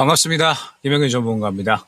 반갑습니다. 이명현 전문가입니다.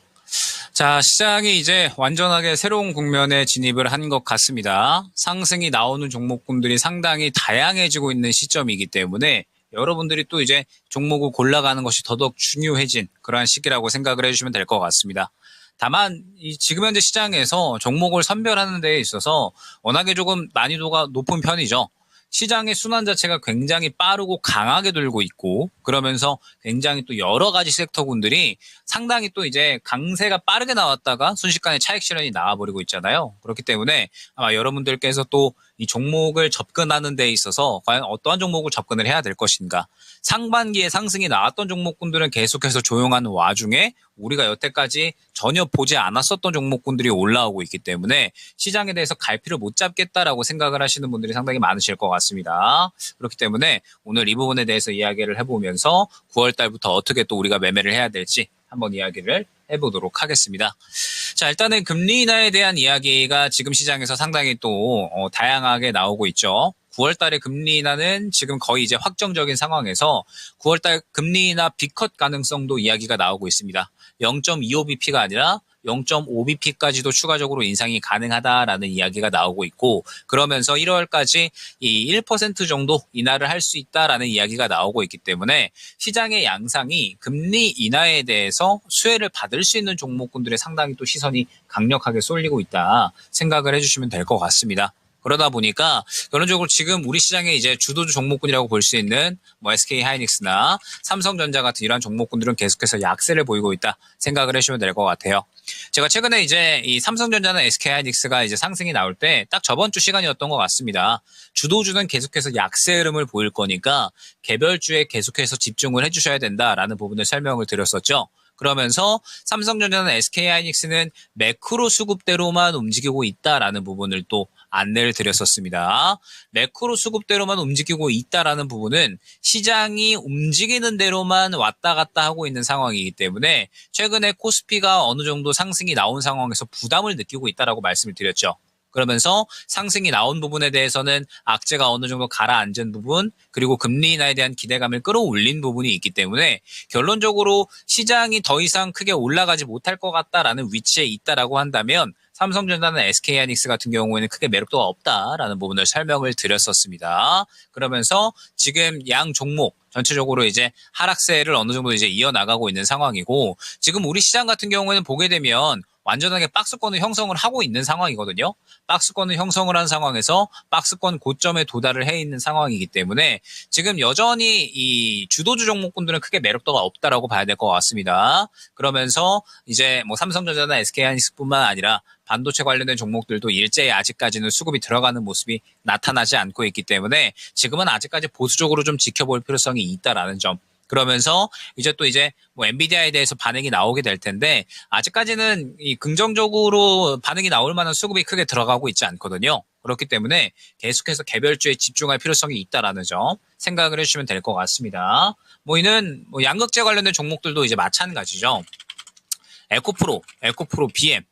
자, 시장이 이제 완전하게 새로운 국면에 진입을 한 것 같습니다. 상승이 나오는 종목군들이 상당히 다양해지고 있는 시점이기 때문에 여러분들이 또 이제 종목을 골라가는 것이 더더욱 중요해진 그러한 시기라고 생각을 해주시면 될 것 같습니다. 다만 이 지금 현재 시장에서 종목을 선별하는 데에 있어서 워낙에 조금 난이도가 높은 편이죠. 시장의 순환 자체가 굉장히 빠르고 강하게 돌고 있고 그러면서 굉장히 또 여러 가지 섹터군들이 상당히 또 이제 강세가 빠르게 나왔다가 순식간에 차익 실현이 나와버리고 있잖아요. 그렇기 때문에 아마 여러분들께서 또 이 종목을 접근하는 데 있어서 과연 어떠한 종목을 접근을 해야 될 것인가. 상반기에 상승이 나왔던 종목군들은 계속해서 조용한 와중에 우리가 여태까지 전혀 보지 않았었던 종목군들이 올라오고 있기 때문에 시장에 대해서 갈피를 못 잡겠다라고 생각을 하시는 분들이 상당히 많으실 것 같습니다. 그렇기 때문에 오늘 이 부분에 대해서 이야기를 해보면서 9월 달부터 어떻게 또 우리가 매매를 해야 될지 한번 이야기를 해보도록 하겠습니다. 자, 일단은 금리 인하에 대한 이야기가 지금 시장에서 상당히 또 어, 다양하게 나오고 있죠. 9월 달에 금리 인하는 지금 거의 이제 확정적인 상황에서 9월 달 금리 인하 비컷 가능성도 이야기가 나오고 있습니다. 0.25bp가 아니라 0.5bp까지도 추가적으로 인상이 가능하다라는 이야기가 나오고 있고 그러면서 1월까지 이 1% 정도 인하를 할 수 있다라는 이야기가 나오고 있기 때문에 시장의 양상이 금리 인하에 대해서 수혜를 받을 수 있는 종목군들의 상당히 또 시선이 강력하게 쏠리고 있다 생각을 해주시면 될 것 같습니다. 그러다 보니까 결론적으로 지금 우리 시장의 이제 주도주 종목군이라고 볼 수 있는 뭐 SK 하이닉스나 삼성전자 같은 이러한 종목군들은 계속해서 약세를 보이고 있다 생각을 해주시면 될 것 같아요. 제가 최근에 이제 이 삼성전자나 SK 하이닉스가 이제 상승이 나올 때 딱 저번 주 시간이었던 것 같습니다. 주도주는 계속해서 약세 흐름을 보일 거니까 개별주에 계속해서 집중을 해주셔야 된다라는 부분을 설명을 드렸었죠. 그러면서 삼성전자는 SK 하이닉스는 매크로 수급대로만 움직이고 있다라는 부분을 또 안내를 드렸었습니다. 매크로 수급대로만 움직이고 있다라는 부분은 시장이 움직이는 대로만 왔다 갔다 하고 있는 상황이기 때문에 최근에 코스피가 어느 정도 상승이 나온 상황에서 부담을 느끼고 있다라고 말씀을 드렸죠. 그러면서 상승이 나온 부분에 대해서는 악재가 어느 정도 가라앉은 부분 그리고 금리 인하에 대한 기대감을 끌어올린 부분이 있기 때문에 결론적으로 시장이 더 이상 크게 올라가지 못할 것 같다라는 위치에 있다라고 한다면 삼성전자는 SK하이닉스 같은 경우에는 크게 매력도가 없다라는 부분을 설명을 드렸었습니다. 그러면서 지금 양 종목 전체적으로 이제 하락세를 어느 정도 이제 이어나가고 있는 상황이고 지금 우리 시장 같은 경우에는 보게 되면 완전하게 박스권을 형성을 하고 있는 상황이거든요. 박스권을 형성을 한 상황에서 박스권 고점에 도달을 해 있는 상황이기 때문에 지금 여전히 이 주도주 종목군들은 크게 매력도가 없다라고 봐야 될 것 같습니다. 그러면서 이제 뭐 삼성전자나 SK하이닉스뿐만 아니라 반도체 관련된 종목들도 일제히 아직까지는 수급이 들어가는 모습이 나타나지 않고 있기 때문에 지금은 아직까지 보수적으로 좀 지켜볼 필요성이 있다라는 점 그러면서 이제 또 이제 뭐 엔비디아에 대해서 반응이 나오게 될 텐데 아직까지는 이 긍정적으로 반응이 나올 만한 수급이 크게 들어가고 있지 않거든요. 그렇기 때문에 계속해서 개별주에 집중할 필요성이 있다라는 점 생각을 해주시면 될 것 같습니다. 뭐 이는 뭐 양극재 관련된 종목들도 이제 마찬가지죠. 에코프로, 에코프로 BM,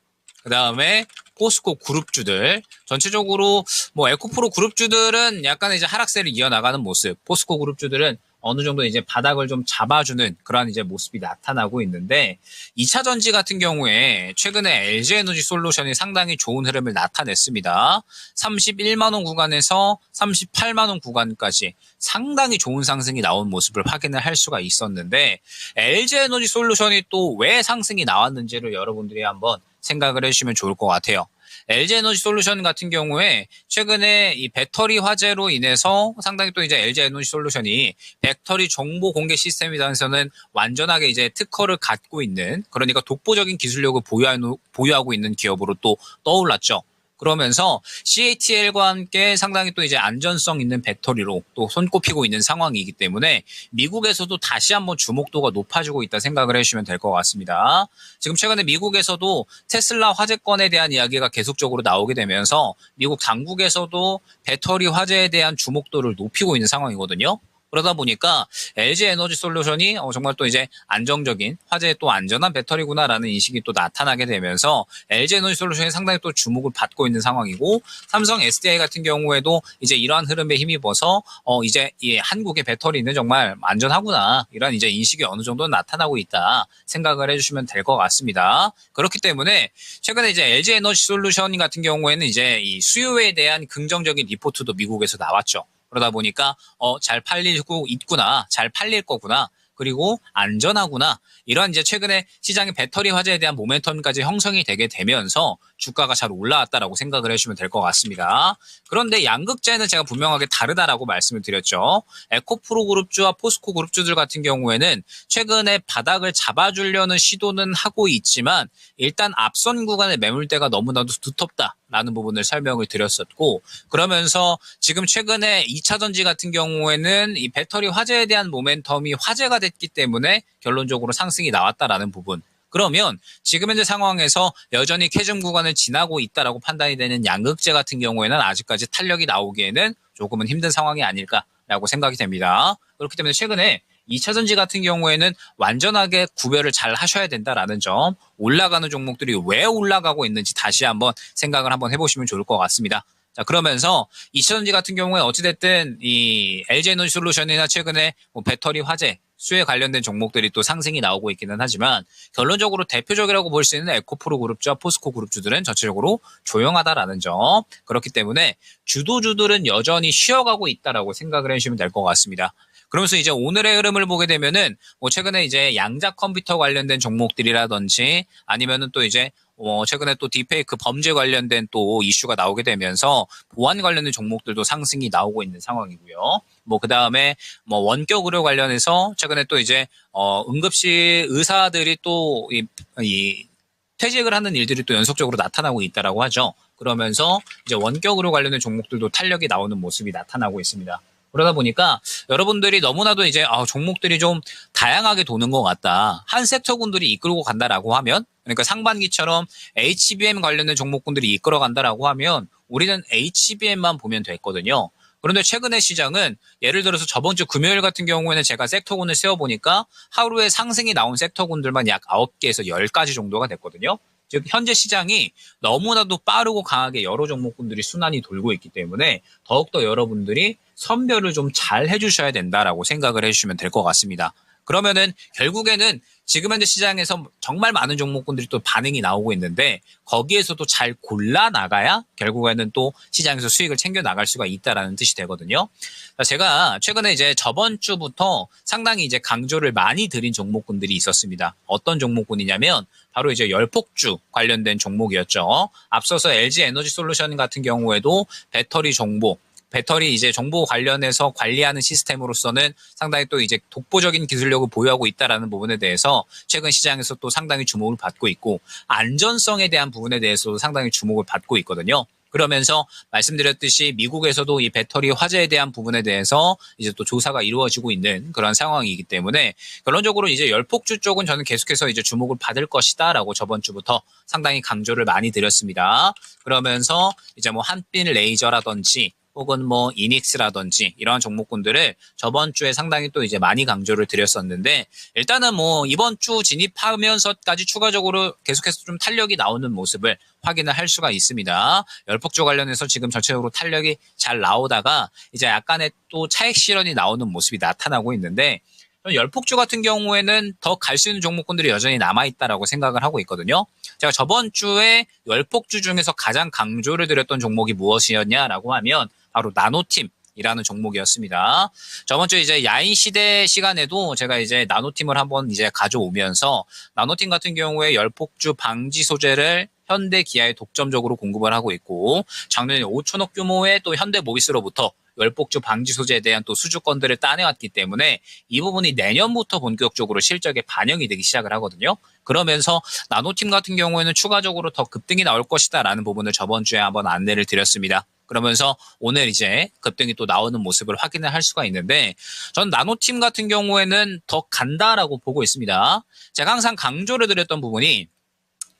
그 다음에 포스코 그룹주들 전체적으로 뭐 에코프로 그룹주들은 약간 이제 하락세를 이어나가는 모습, 포스코 그룹주들은 어느 정도 이제 바닥을 좀 잡아주는 그러한 이제 모습이 나타나고 있는데 2차 전지 같은 경우에 최근에 LG 에너지 솔루션이 상당히 좋은 흐름을 나타냈습니다. 31만 원 구간에서 38만 원 구간까지 상당히 좋은 상승이 나온 모습을 확인을 할 수가 있었는데 LG 에너지 솔루션이 또 왜 상승이 나왔는지를 여러분들이 한번 생각을 해주시면 좋을 것 같아요. LG 에너지 솔루션 같은 경우에 최근에 이 배터리 화재로 인해서 상당히 또 이제 LG 에너지 솔루션이 배터리 정보 공개 시스템에 대해서는 완전하게 이제 특허를 갖고 있는 그러니까 독보적인 기술력을 보유하고 있는 기업으로 또 떠올랐죠. 그러면서 CATL과 함께 상당히 또 이제 안전성 있는 배터리로 또 손꼽히고 있는 상황이기 때문에 미국에서도 다시 한번 주목도가 높아지고 있다 생각을 해주시면 될 것 같습니다. 지금 최근에 미국에서도 테슬라 화재건에 대한 이야기가 계속적으로 나오게 되면서 미국 당국에서도 배터리 화재에 대한 주목도를 높이고 있는 상황이거든요. 그러다 보니까 LG 에너지 솔루션이 어, 정말 또 이제 안정적인 화재에 또 안전한 배터리구나라는 인식이 또 나타나게 되면서 LG 에너지 솔루션이 상당히 또 주목을 받고 있는 상황이고 삼성 SDI 같은 경우에도 이제 이러한 흐름에 힘입어서 어 이제 이 한국의 배터리는 정말 안전하구나 이런 이제 인식이 어느 정도 나타나고 있다 생각을 해주시면 될 것 같습니다. 그렇기 때문에 최근에 이제 LG 에너지 솔루션 같은 경우에는 이제 이 수요에 대한 긍정적인 리포트도 미국에서 나왔죠. 그러다 보니까 어 잘 팔리고 있구나, 잘 팔릴 거구나. 그리고 안전하구나. 이런 이제 최근에 시장의 배터리 화재에 대한 모멘텀까지 형성이 되게 되면서 주가가 잘 올라왔다라고 생각을 해주시면 될 것 같습니다. 그런데 양극재는 제가 분명하게 다르다라고 말씀을 드렸죠. 에코프로 그룹주와 포스코 그룹주들 같은 경우에는 최근에 바닥을 잡아주려는 시도는 하고 있지만 일단 앞선 구간의 매물대가 너무나도 두텁다 라는 부분을 설명을 드렸었고 그러면서 지금 최근에 2차 전지 같은 경우에는 이 배터리 화재에 대한 모멘텀이 화제가 됐기 때문에 결론적으로 상승이 나왔다라는 부분 그러면 지금 현재 상황에서 여전히 캐즘 구간을 지나고 있다라고 판단이 되는 양극재 같은 경우에는 아직까지 탄력이 나오기에는 조금은 힘든 상황이 아닐까라고 생각이 됩니다. 그렇기 때문에 최근에 2차 전지 같은 경우에는 완전하게 구별을 잘 하셔야 된다라는 점, 올라가는 종목들이 왜 올라가고 있는지 다시 한번 생각을 한번 해보시면 좋을 것 같습니다. 자, 그러면서 2차 전지 같은 경우에 어찌됐든 이 LG 에너지 솔루션이나 최근에 뭐 배터리 화재, 수에 관련된 종목들이 또 상승이 나오고 있기는 하지만 결론적으로 대표적이라고 볼 수 있는 에코프로 그룹주와 포스코 그룹주들은 전체적으로 조용하다라는 점. 그렇기 때문에 주도주들은 여전히 쉬어가고 있다라고 생각을 해주시면 될 것 같습니다. 그러면서 이제 오늘의 흐름을 보게 되면은 뭐 최근에 이제 양자 컴퓨터 관련된 종목들이라든지 아니면은 또 이제 어 최근에 또 딥페이크 범죄 관련된 또 이슈가 나오게 되면서 보안 관련된 종목들도 상승이 나오고 있는 상황이고요. 뭐 그 다음에 뭐 원격 의료 관련해서 최근에 또 이제 어 응급실 의사들이 또이 이 퇴직을 하는 일들이 또 연속적으로 나타나고 있다라고 하죠. 그러면서 이제 원격 의료 관련된 종목들도 탄력이 나오는 모습이 나타나고 있습니다. 그러다 보니까 여러분들이 너무나도 이제 아, 종목들이 좀 다양하게 도는 것 같다. 한 섹터군들이 이끌고 간다라고 하면 그러니까 상반기처럼 HBM 관련된 종목군들이 이끌어 간다라고 하면 우리는 HBM만 보면 됐거든요. 그런데 최근의 시장은 예를 들어서 저번 주 금요일 같은 경우에는 제가 섹터군을 세어보니까 하루에 상승이 나온 섹터군들만 약 9개에서 10가지 정도가 됐거든요. 즉 현재 시장이 너무나도 빠르고 강하게 여러 종목군들이 순환이 돌고 있기 때문에 더욱더 여러분들이 선별을 좀 잘 해주셔야 된다라고 생각을 해주시면 될 것 같습니다. 그러면은 결국에는 지금 현재 시장에서 정말 많은 종목군들이 또 반응이 나오고 있는데 거기에서도 잘 골라 나가야 결국에는 또 시장에서 수익을 챙겨 나갈 수가 있다라는 뜻이 되거든요. 제가 최근에 이제 저번 주부터 상당히 이제 강조를 많이 드린 종목군들이 있었습니다. 어떤 종목군이냐면 바로 이제 열폭주 관련된 종목이었죠. 앞서서 LG 에너지 솔루션 같은 경우에도 배터리 정보 배터리 이제 정보 관련해서 관리하는 시스템으로서는 상당히 또 이제 독보적인 기술력을 보유하고 있다라는 부분에 대해서 최근 시장에서 또 상당히 주목을 받고 있고 안전성에 대한 부분에 대해서도 상당히 주목을 받고 있거든요. 그러면서 말씀드렸듯이 미국에서도 이 배터리 화재에 대한 부분에 대해서 이제 또 조사가 이루어지고 있는 그런 상황이기 때문에 결론적으로 이제 열폭주 쪽은 저는 계속해서 이제 주목을 받을 것이다라고 저번 주부터 상당히 강조를 많이 드렸습니다. 그러면서 이제 뭐 한빛 레이저라든지 혹은 뭐 이닉스라든지 이러한 종목군들을 저번 주에 상당히 또 이제 많이 강조를 드렸었는데 일단은 뭐 이번 주 진입하면서까지 추가적으로 계속해서 좀 탄력이 나오는 모습을 확인을 할 수가 있습니다. 열폭주 관련해서 지금 전체적으로 탄력이 잘 나오다가 이제 약간의 또 차익 실현이 나오는 모습이 나타나고 있는데 열폭주 같은 경우에는 더 갈 수 있는 종목군들이 여전히 남아있다라고 생각을 하고 있거든요. 제가 저번 주에 열폭주 중에서 가장 강조를 드렸던 종목이 무엇이었냐라고 하면 바로 나노팀. 이라는 종목이었습니다. 저번 주에 이제 야인 시대 시간에도 제가 이제 나노팀을 한번 이제 가져오면서 나노팀 같은 경우에 열폭주 방지 소재를 현대 기아에 독점적으로 공급을 하고 있고 작년에 5천억 규모의 또 현대 모비스로부터 열폭주 방지 소재에 대한 또 수주권들을 따내왔기 때문에 이 부분이 내년부터 본격적으로 실적에 반영이 되기 시작을 하거든요. 그러면서 나노팀 같은 경우에는 추가적으로 더 급등이 나올 것이다라는 부분을 저번 주에 한번 안내를 드렸습니다. 그러면서 오늘 이제 급등이 또 나오는 모습을 확인을 할 수가 있는데 전 나노팀 같은 경우에는 더 간다라고 보고 있습니다. 제가 항상 강조를 드렸던 부분이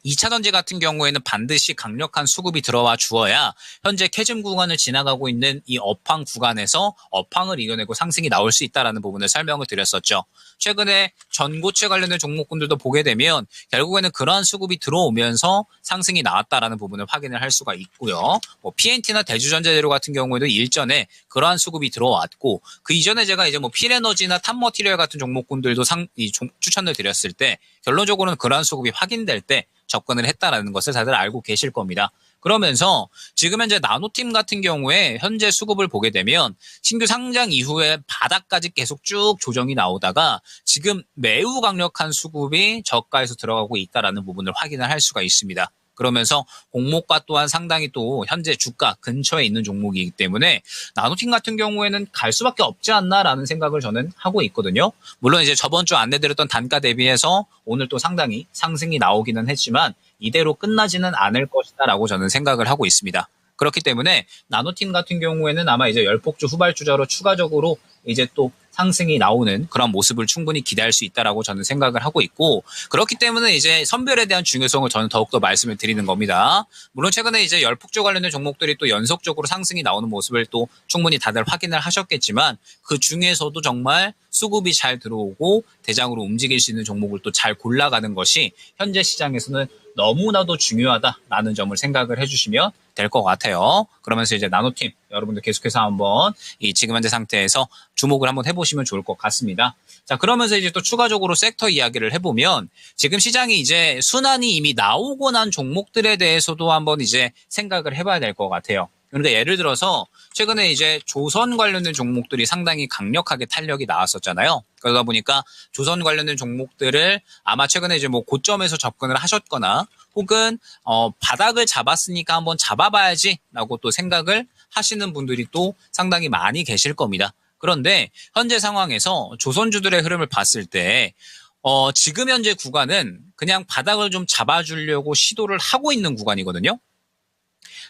2차전지 같은 경우에는 반드시 강력한 수급이 들어와 주어야 현재 캐즘 구간을 지나가고 있는 이 업황 구간에서 업황을 이겨내고 상승이 나올 수 있다라는 부분을 설명을 드렸었죠. 최근에 전고체 관련된 종목군들도 보게 되면 결국에는 그러한 수급이 들어오면서 상승이 나왔다라는 부분을 확인을 할 수가 있고요. 뭐 PNT나 대주전자재료 같은 경우에도 일전에 그러한 수급이 들어왔고 그 이전에 제가 이제 뭐 필에너지나 탑머티리얼 같은 종목군들도 상, 이 종- 추천을 드렸을 때 결론적으로는 그러한 수급이 확인될 때 접근을 했다라는 것을 다들 알고 계실 겁니다. 그러면서 지금 현재 나노팀 같은 경우에 현재 수급을 보게 되면 신규 상장 이후에 바닥까지 계속 쭉 조정이 나오다가 지금 매우 강력한 수급이 저가에서 들어가고 있다라는 부분을 확인을 할 수가 있습니다. 그러면서 공모가 또한 상당히 또 현재 주가 근처에 있는 종목이기 때문에 나노팀 같은 경우에는 갈 수밖에 없지 않나라는 생각을 저는 하고 있거든요. 물론 이제 저번 주 안내드렸던 단가 대비해서 오늘 또 상당히 상승이 나오기는 했지만 이대로 끝나지는 않을 것이다라고 저는 생각을 하고 있습니다. 그렇기 때문에 나노팀 같은 경우에는 아마 이제 열폭주 후발주자로 추가적으로 이제 또 상승이 나오는 그런 모습을 충분히 기대할 수 있다라고 저는 생각을 하고 있고 그렇기 때문에 이제 선별에 대한 중요성을 저는 더욱더 말씀을 드리는 겁니다. 물론 최근에 이제 열폭주 관련된 종목들이 또 연속적으로 상승이 나오는 모습을 또 충분히 다들 확인을 하셨겠지만 그 중에서도 정말 수급이 잘 들어오고 대장으로 움직일 수 있는 종목을 또 잘 골라가는 것이 현재 시장에서는 너무나도 중요하다라는 점을 생각을 해주시면 될 것 같아요. 그러면서 이제 나노팀 여러분들 계속해서 한번 이 지금 현재 상태에서 주목을 한번 해보시면 좋을 것 같습니다. 자 그러면서 이제 또 추가적으로 섹터 이야기를 해보면 지금 시장이 이제 순환이 이미 나오고 난 종목들에 대해서도 한번 이제 생각을 해봐야 될 것 같아요. 그러니까 예를 들어서 최근에 이제 조선 관련된 종목들이 상당히 강력하게 탄력이 나왔었잖아요. 그러다 보니까 조선 관련된 종목들을 아마 최근에 이제 뭐 고점에서 접근을 하셨거나 혹은 어 바닥을 잡았으니까 한번 잡아봐야지라고 또 생각을 하시는 분들이 또 상당히 많이 계실 겁니다. 그런데 현재 상황에서 조선주들의 흐름을 봤을 때 어, 지금 현재 구간은 그냥 바닥을 좀 잡아주려고 시도를 하고 있는 구간이거든요.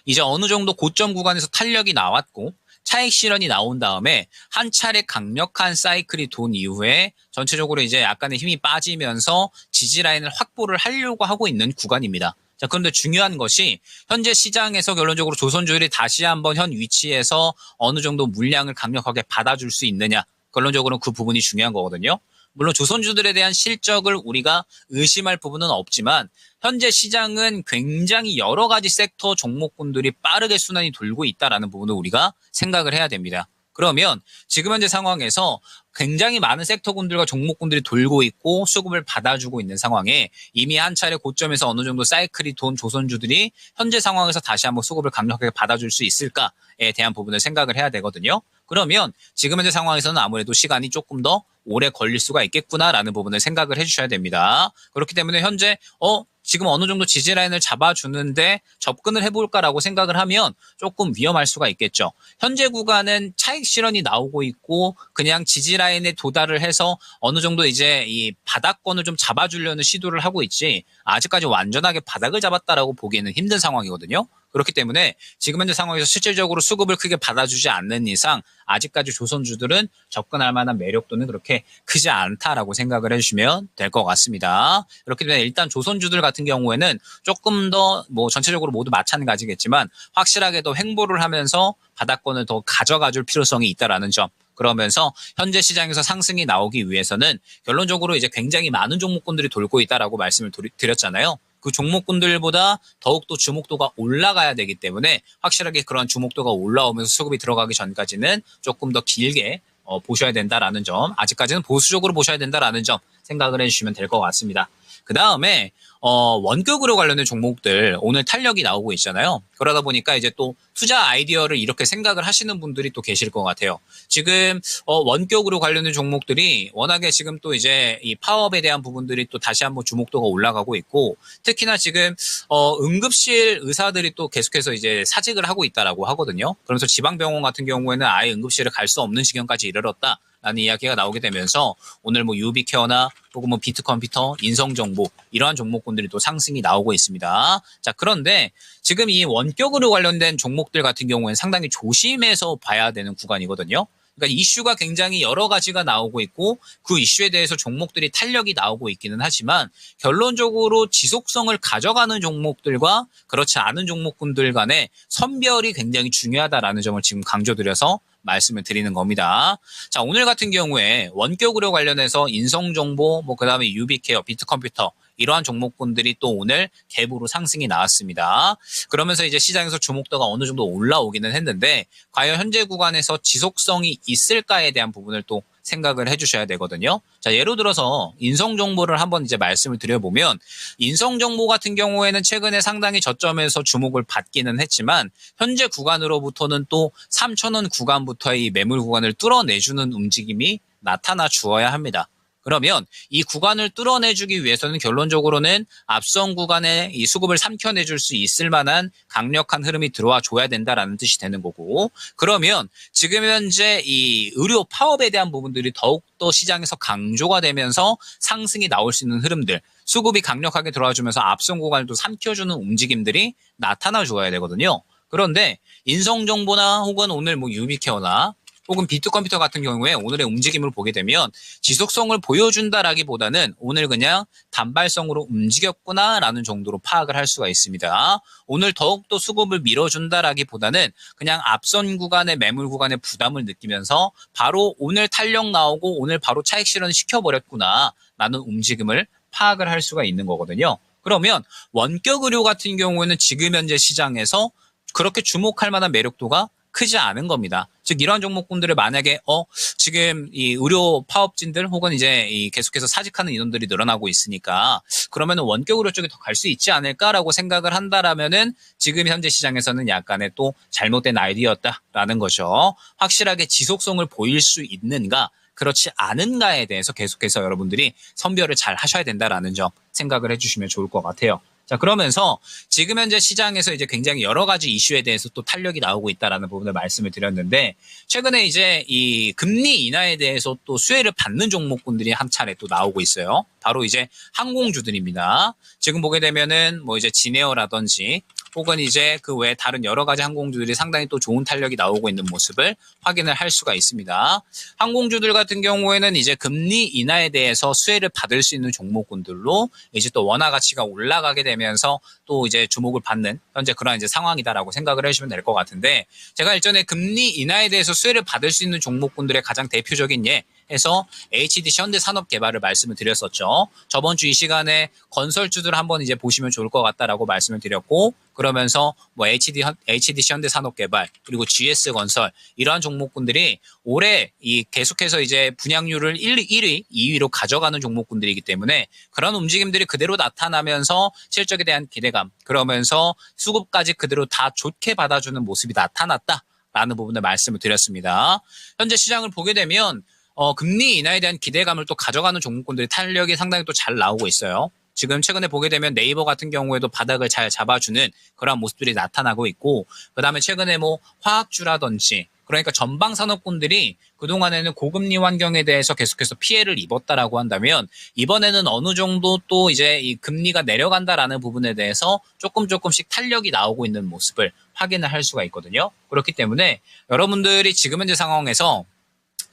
이제 어느 정도 고점 구간에서 탄력이 나왔고 차익 실현이 나온 다음에 한 차례 강력한 사이클이 돈 이후에 전체적으로 이제 약간의 힘이 빠지면서 지지 라인을 확보를 하려고 하고 있는 구간입니다. 자, 그런데 중요한 것이 현재 시장에서 결론적으로 조선주들이 다시 한번 현 위치에서 어느 정도 물량을 강력하게 받아줄 수 있느냐. 결론적으로는 그 부분이 중요한 거거든요. 물론 조선주들에 대한 실적을 우리가 의심할 부분은 없지만 현재 시장은 굉장히 여러 가지 섹터 종목군들이 빠르게 순환이 돌고 있다라는 부분을 우리가 생각을 해야 됩니다. 그러면 지금 현재 상황에서 굉장히 많은 섹터군들과 종목군들이 돌고 있고 수급을 받아주고 있는 상황에 이미 한 차례 고점에서 어느 정도 사이클이 돈 조선주들이 현재 상황에서 다시 한번 수급을 강력하게 받아줄 수 있을까에 대한 부분을 생각을 해야 되거든요. 그러면 지금 현재 상황에서는 아무래도 시간이 조금 더 오래 걸릴 수가 있겠구나라는 부분을 생각을 해주셔야 됩니다. 그렇기 때문에 현재 어 지금 어느 정도 지지 라인을 잡아주는데 접근을 해볼까라고 생각을 하면 조금 위험할 수가 있겠죠. 현재 구간은 차익 실현이 나오고 있고 그냥 지지 라인에 도달을 해서 어느 정도 이제 이 바닥권을 좀 잡아주려는 시도를 하고 있지 아직까지 완전하게 바닥을 잡았다라고 보기에는 힘든 상황이거든요. 그렇기 때문에 지금 현재 상황에서 실질적으로 수급을 크게 받아주지 않는 이상 아직까지 조선주들은 접근할 만한 매력도는 그렇게 크지 않다라고 생각을 해주시면 될 것 같습니다. 그렇기 때문에 일단 조선주들 같은 경우에는 조금 더 뭐 전체적으로 모두 마찬가지겠지만 확실하게 더 횡보를 하면서 바닥권을 더 가져가 줄 필요성이 있다라는 점 그러면서 현재 시장에서 상승이 나오기 위해서는 결론적으로 이제 굉장히 많은 종목군들이 돌고 있다라고 말씀을 드렸잖아요. 그 종목군들보다 더욱더 주목도가 올라가야 되기 때문에 확실하게 그런 주목도가 올라오면서 수급이 들어가기 전까지는 조금 더 길게 어, 보셔야 된다라는 점, 아직까지는 보수적으로 보셔야 된다라는 점 생각을 해주시면 될 것 같습니다. 그 다음에 어, 원격으로 관련된 종목들 오늘 탄력이 나오고 있잖아요. 그러다 보니까 이제 또 투자 아이디어를 이렇게 생각을 하시는 분들이 또 계실 것 같아요. 지금 어, 원격으로 관련된 종목들이 워낙에 지금 또 이제 이 파업에 대한 부분들이 또 다시 한번 주목도가 올라가고 있고 특히나 지금 어, 응급실 의사들이 또 계속해서 이제 사직을 하고 있다라고 하거든요. 그러면서 지방병원 같은 경우에는 아예 응급실을 갈 수 없는 지경까지 이르렀다. 라는 이야기가 나오게 되면서 오늘 뭐 유비케어나 혹은 뭐 비트컴퓨터, 인성정보 이러한 종목군 들이 또 상승이 나오고 있습니다. 자 그런데 지금 이 원격으로 관련된 종목들 같은 경우에는 상당히 조심해서 봐야 되는 구간이거든요. 그러니까 이슈가 굉장히 여러 가지가 나오고 있고 그 이슈에 대해서 종목들이 탄력이 나오고 있기는 하지만 결론적으로 지속성을 가져가는 종목들과 그렇지 않은 종목군들 간의 선별이 굉장히 중요하다라는 점을 지금 강조드려서 말씀을 드리는 겁니다. 자, 오늘 같은 경우에 원격 의료 관련해서 인성정보, 뭐, 그 다음에 유비케어, 비트컴퓨터, 이러한 종목군들이 또 오늘 갭으로 상승이 나왔습니다. 그러면서 이제 시장에서 주목도가 어느 정도 올라오기는 했는데, 과연 현재 구간에서 지속성이 있을까에 대한 부분을 또 생각을 해주셔야 되거든요. 자, 예로 들어서 인성 정보를 한번 이제 말씀을 드려보면 인성 정보 같은 경우에는 최근에 상당히 저점에서 주목을 받기는 했지만 현재 구간으로부터는 또 3천원 구간부터의 이 매물 구간을 뚫어내주는 움직임이 나타나 주어야 합니다. 그러면 이 구간을 뚫어내주기 위해서는 결론적으로는 앞선 구간에 이 수급을 삼켜내줄 수 있을 만한 강력한 흐름이 들어와 줘야 된다라는 뜻이 되는 거고 그러면 지금 현재 이 의료 파업에 대한 부분들이 더욱더 시장에서 강조가 되면서 상승이 나올 수 있는 흐름들 수급이 강력하게 들어와 주면서 앞선 구간을 또 삼켜주는 움직임들이 나타나 줘야 되거든요. 그런데 인성정보나 혹은 오늘 뭐 유비케어나 혹은 비트 컴퓨터 같은 경우에 오늘의 움직임을 보게 되면 지속성을 보여준다라기보다는 오늘 그냥 단발성으로 움직였구나라는 정도로 파악을 할 수가 있습니다. 오늘 더욱더 수급을 밀어준다라기보다는 그냥 앞선 구간의 매물 구간의 부담을 느끼면서 바로 오늘 탄력 나오고 오늘 바로 차익 실현 시켜버렸구나라는 움직임을 파악을 할 수가 있는 거거든요. 그러면 원격 의료 같은 경우에는 지금 현재 시장에서 그렇게 주목할 만한 매력도가 크지 않은 겁니다. 즉 이러한 종목군들을 만약에 어 지금 이 의료 파업진들 혹은 이제 이 계속해서 사직하는 인원들이 늘어나고 있으니까 그러면은 원격 의료 쪽에 더갈 수 있지 않을까라고 생각을 한다라면은 지금 현재 시장에서는 약간의 또 잘못된 아이디어였다라는 거죠. 확실하게 지속성을 보일 수 있는가 그렇지 않은가에 대해서 계속해서 여러분들이 선별을 잘 하셔야 된다라는 점 생각을 해주시면 좋을 것 같아요. 자, 그러면서 지금 현재 시장에서 이제 굉장히 여러 가지 이슈에 대해서 또 탄력이 나오고 있다라는 부분을 말씀을 드렸는데 최근에 이제 이 금리 인하에 대해서 또 수혜를 받는 종목군들이 한 차례 또 나오고 있어요. 바로 이제 항공주들입니다. 지금 보게 되면은 뭐 이제 지네어라든지 혹은 이제 그 외에 다른 여러 가지 항공주들이 상당히 또 좋은 탄력이 나오고 있는 모습을 확인을 할 수가 있습니다. 항공주들 같은 경우에는 이제 금리 인하에 대해서 수혜를 받을 수 있는 종목군들로 이제 또 원화 가치가 올라가게 되면서 또 이제 주목을 받는 현재 그런 이제 상황이다라고 생각을 해주시면 될 것 같은데 제가 일전에 금리 인하에 대해서 수혜를 받을 수 있는 종목군들의 가장 대표적인 예 해서 HDC 현대산업개발을 말씀을 드렸었죠. 저번 주 이 시간에 건설주들 한번 이제 보시면 좋을 것 같다라고 말씀을 드렸고 그러면서 뭐 HD HDC 현대산업개발 그리고 GS 건설 이러한 종목군들이 올해 이 계속해서 이제 분양률을 1, 1위, 2위로 가져가는 종목군들이기 때문에 그런 움직임들이 그대로 나타나면서 실적에 대한 기대감 그러면서 수급까지 그대로 다 좋게 받아주는 모습이 나타났다 라는 부분을 말씀을 드렸습니다. 현재 시장을 보게 되면 어, 금리 인하에 대한 기대감을 또 가져가는 종목군들이 탄력이 상당히 또 잘 나오고 있어요. 지금 최근에 보게 되면 네이버 같은 경우에도 바닥을 잘 잡아주는 그런 모습들이 나타나고 있고, 그 다음에 최근에 뭐 화학주라든지, 그러니까 전방 산업군들이 그동안에는 고금리 환경에 대해서 계속해서 피해를 입었다라고 한다면 이번에는 어느 정도 또 이제 이 금리가 내려간다라는 부분에 대해서 조금 조금씩 탄력이 나오고 있는 모습을 확인을 할 수가 있거든요. 그렇기 때문에 여러분들이 지금 현재 상황에서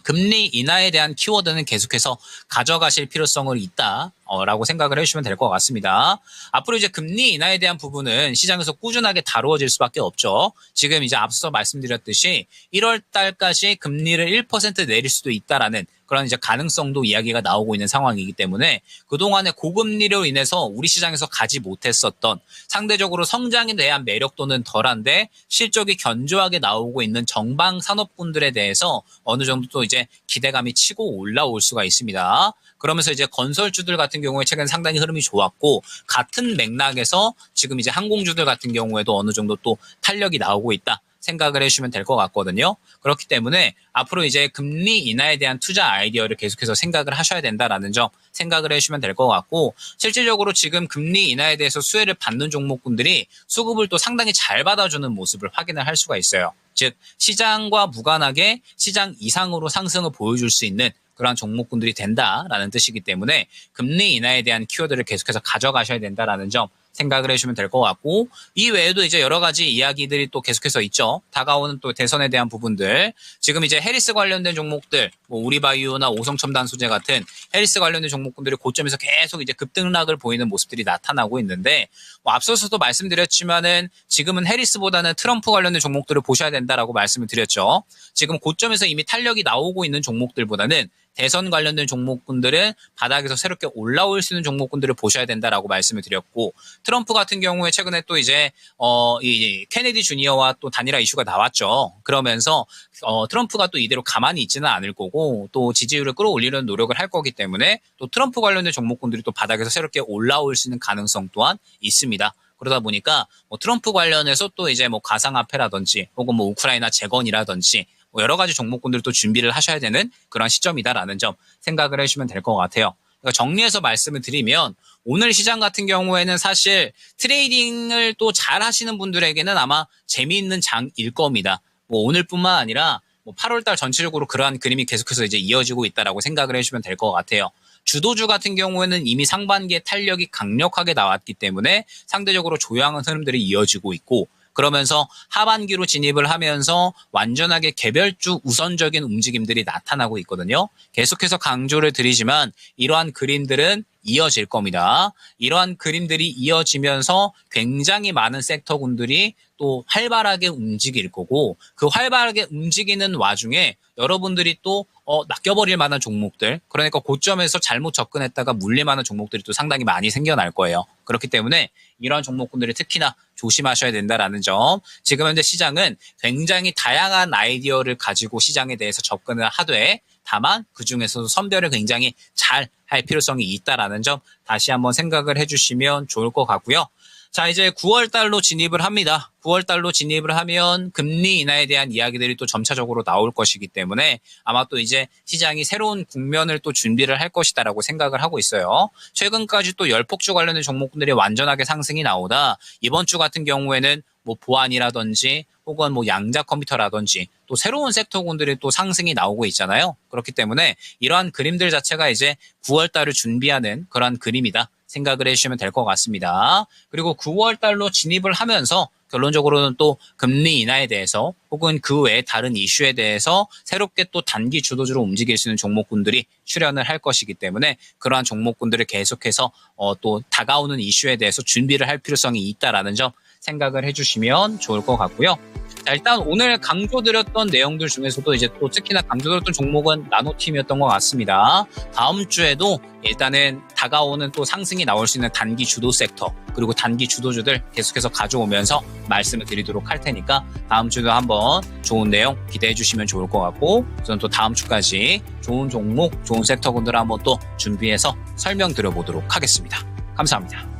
금리 인하에 대한 키워드는 계속해서 가져가실 필요성을 있다 라고 생각을 해주시면 될 것 같습니다. 앞으로 이제 금리 인하에 대한 부분은 시장에서 꾸준하게 다루어질 수밖에 없죠. 지금 이제 앞서 말씀드렸듯이 1월 달까지 금리를 1% 내릴 수도 있다라는 그런 이제 가능성도 이야기가 나오고 있는 상황이기 때문에 그동안의 고금리로 인해서 우리 시장에서 가지 못했었던 상대적으로 성장에 대한 매력도는 덜한데 실적이 견조하게 나오고 있는 정방 산업군들에 대해서 어느 정도 또 이제 기대감이 치고 올라올 수가 있습니다. 그러면서 이제 건설주들 같은 경우에 최근 상당히 흐름이 좋았고 같은 맥락에서 지금 이제 항공주들 같은 경우에도 어느 정도 또 탄력이 나오고 있다. 생각을 해주시면 될 것 같거든요. 그렇기 때문에 앞으로 이제 금리 인하에 대한 투자 아이디어를 계속해서 생각을 하셔야 된다라는 점 생각을 해주시면 될 것 같고 실질적으로 지금 금리 인하에 대해서 수혜를 받는 종목군들이 수급을 또 상당히 잘 받아주는 모습을 확인을 할 수가 있어요. 즉 시장과 무관하게 시장 이상으로 상승을 보여줄 수 있는 그러한 종목군들이 된다라는 뜻이기 때문에 금리 인하에 대한 키워드를 계속해서 가져가셔야 된다라는 점 생각을 해주시면 될 것 같고 이 외에도 이제 여러 가지 이야기들이 또 계속해서 있죠. 다가오는 또 대선에 대한 부분들 지금 이제 해리스 관련된 종목들 뭐 우리바이오나 오성첨단 소재 같은 해리스 관련된 종목군들이 고점에서 계속 이제 급등락을 보이는 모습들이 나타나고 있는데 뭐 앞서서도 말씀드렸지만은 지금은 해리스보다는 트럼프 관련된 종목들을 보셔야 된다라고 말씀을 드렸죠. 지금 고점에서 이미 탄력이 나오고 있는 종목들보다는 대선 관련된 종목군들은 바닥에서 새롭게 올라올 수 있는 종목군들을 보셔야 된다라고 말씀을 드렸고 트럼프 같은 경우에 최근에 또 이제 어 이 케네디 주니어와 또 단일화 이슈가 나왔죠. 그러면서 어 트럼프가 또 이대로 가만히 있지는 않을 거고 또 지지율을 끌어올리는 노력을 할 거기 때문에 또 트럼프 관련된 종목군들이 또 바닥에서 새롭게 올라올 수 있는 가능성 또한 있습니다. 그러다 보니까 뭐 트럼프 관련해서 또 이제 뭐 가상화폐라든지 혹은 뭐 우크라이나 재건이라든지 뭐 여러 가지 종목군들도 준비를 하셔야 되는 그런 시점이다라는 점 생각을 해주시면 될 것 같아요. 그러니까 정리해서 말씀을 드리면 오늘 시장 같은 경우에는 사실 트레이딩을 또 잘 하시는 분들에게는 아마 재미있는 장일 겁니다. 뭐 오늘뿐만 아니라 뭐 8월달 전체적으로 그러한 그림이 계속해서 이제 이어지고 있다라고 생각을 해주시면 될 것 같아요. 주도주 같은 경우에는 이미 상반기에 탄력이 강력하게 나왔기 때문에 상대적으로 조용한 흐름들이 이어지고 있고 그러면서 하반기로 진입을 하면서 완전하게 개별주 우선적인 움직임들이 나타나고 있거든요. 계속해서 강조를 드리지만 이러한 그림들은 이어질 겁니다. 이러한 그림들이 이어지면서 굉장히 많은 섹터군들이 또 활발하게 움직일 거고 그 활발하게 움직이는 와중에 여러분들이 또 어, 낚여버릴 만한 종목들 그러니까 고점에서 잘못 접근했다가 물릴 만한 종목들이 또 상당히 많이 생겨날 거예요. 그렇기 때문에 이러한 종목군들이 특히나 조심하셔야 된다라는 점. 지금 현재 시장은 굉장히 다양한 아이디어를 가지고 시장에 대해서 접근을 하되 다만 그 중에서도 선별을 굉장히 잘 할 필요성이 있다라는 점 다시 한번 생각을 해주시면 좋을 것 같고요. 자, 이제 9월 달로 진입을 합니다. 9월 달로 진입을 하면 금리 인하에 대한 이야기들이 또 점차적으로 나올 것이기 때문에 아마 또 이제 시장이 새로운 국면을 또 준비를 할 것이다라고 생각을 하고 있어요. 최근까지 또 열폭주 관련된 종목들이 완전하게 상승이 나오다 이번 주 같은 경우에는 뭐 보안이라든지 혹은 뭐 양자 컴퓨터라든지 또 새로운 섹터군들이 또 상승이 나오고 있잖아요. 그렇기 때문에 이러한 그림들 자체가 이제 9월 달을 준비하는 그러한 그림이다. 생각을 해주시면 될 것 같습니다. 그리고 9월 달로 진입을 하면서 결론적으로는 또 금리 인하에 대해서 혹은 그 외에 다른 이슈에 대해서 새롭게 또 단기 주도주로 움직일 수 있는 종목군들이 출연을 할 것이기 때문에 그러한 종목군들을 계속해서 어, 또 다가오는 이슈에 대해서 준비를 할 필요성이 있다라는 점 생각을 해주시면 좋을 것 같고요. 자, 일단 오늘 강조드렸던 내용들 중에서도 이제 또 특히나 강조드렸던 종목은 나노팀이었던 것 같습니다. 다음 주에도 일단은 다가오는 또 상승이 나올 수 있는 단기 주도 섹터 그리고 단기 주도주들 계속해서 가져오면서 말씀을 드리도록 할 테니까 다음 주도 한번 좋은 내용 기대해 주시면 좋을 것 같고 저는 또 다음 주까지 좋은 종목, 좋은 섹터분들 한번 또 준비해서 설명 드려 보도록 하겠습니다. 감사합니다.